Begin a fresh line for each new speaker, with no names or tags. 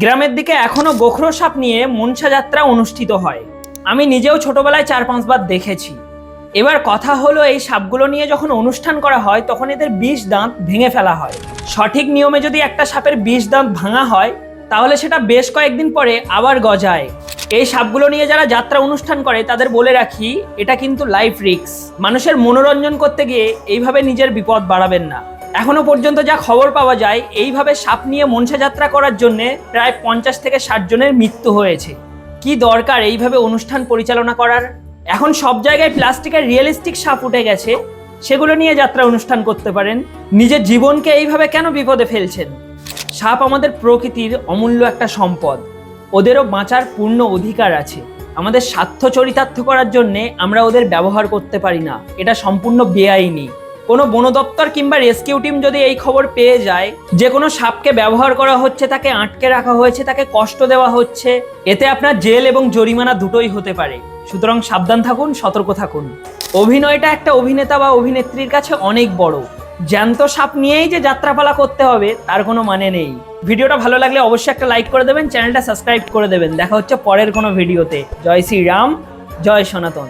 গ্রামের দিকে এখনও গোখরো সাপ নিয়ে মনসা যাত্রা অনুষ্ঠিত হয়। আমি নিজেও ছোটবেলায় চার পাঁচবার দেখেছি। এবার কথা হলো এই সাপগুলো নিয়ে যখন অনুষ্ঠান করা হয়, তখন এদের বিষ দাঁত ভেঙে ফেলা হয়। সঠিক নিয়মে যদি একটা সাপের বিষ দাঁত ভাঙা হয়, তাহলে সেটা বেশ কয়েকদিন পরে আবার গজায়। এই সাপগুলো নিয়ে যারা যাত্রা অনুষ্ঠান করে, তাদের বলে রাখি, এটা কিন্তু লাইফ রিক্স মানুষের মনোরঞ্জন করতে গিয়ে এইভাবে নিজের বিপদ বাড়াবেন না। এখনও পর্যন্ত যা খবর পাওয়া যায়, এইভাবে সাপ নিয়ে মনসা যাত্রা করার জন্য প্রায় পঞ্চাশ থেকে ষাট জনের মৃত্যু হয়েছে। কি দরকার এইভাবে অনুষ্ঠান পরিচালনা করার? এখন সব জায়গায় প্লাস্টিকের রিয়েলিস্টিক সাপ উঠে গেছে, সেগুলো নিয়ে যাত্রা অনুষ্ঠান করতে পারেন। নিজের জীবনকে এইভাবে কেন বিপদে ফেলছেন? সাপ আমাদের প্রকৃতির অমূল্য একটা সম্পদ। ওদেরও বাঁচার পূর্ণ অধিকার আছে। আমাদের স্বার্থ চরিতার্থ করার জন্যে আমরা ওদের ব্যবহার করতে পারি না। এটা সম্পূর্ণ বেআইনি। কোনো বন দপ্তর কিংবা রেস্কিউ টিম যদি এই খবর পেয়ে যায়, যে কোনো সাপকে ব্যবহার করা হচ্ছে, তাকে আটকে রাখা হয়েছে, তাকে কষ্ট দেওয়া হচ্ছে, এতে আপনার জেল এবং জরিমানা দুটোই হতে পারে। সুতরাং সাবধান থাকুন, সতর্ক থাকুন। অভিনয়টা একটা অভিনেতা বা অভিনেত্রীর কাছে অনেক বড়। জ্যান্ত সাপ নিয়েই যে যাত্রাপালা করতে হবে, তার কোনো মানে নেই। ভিডিওটা ভালো লাগলে অবশ্যই একটা লাইক করে দেবেন, চ্যানেলটা সাবস্ক্রাইব করে দেবেন। দেখা হচ্ছে পরের কোনো ভিডিওতে। জয় শ্রীরাম, জয় সনাতন।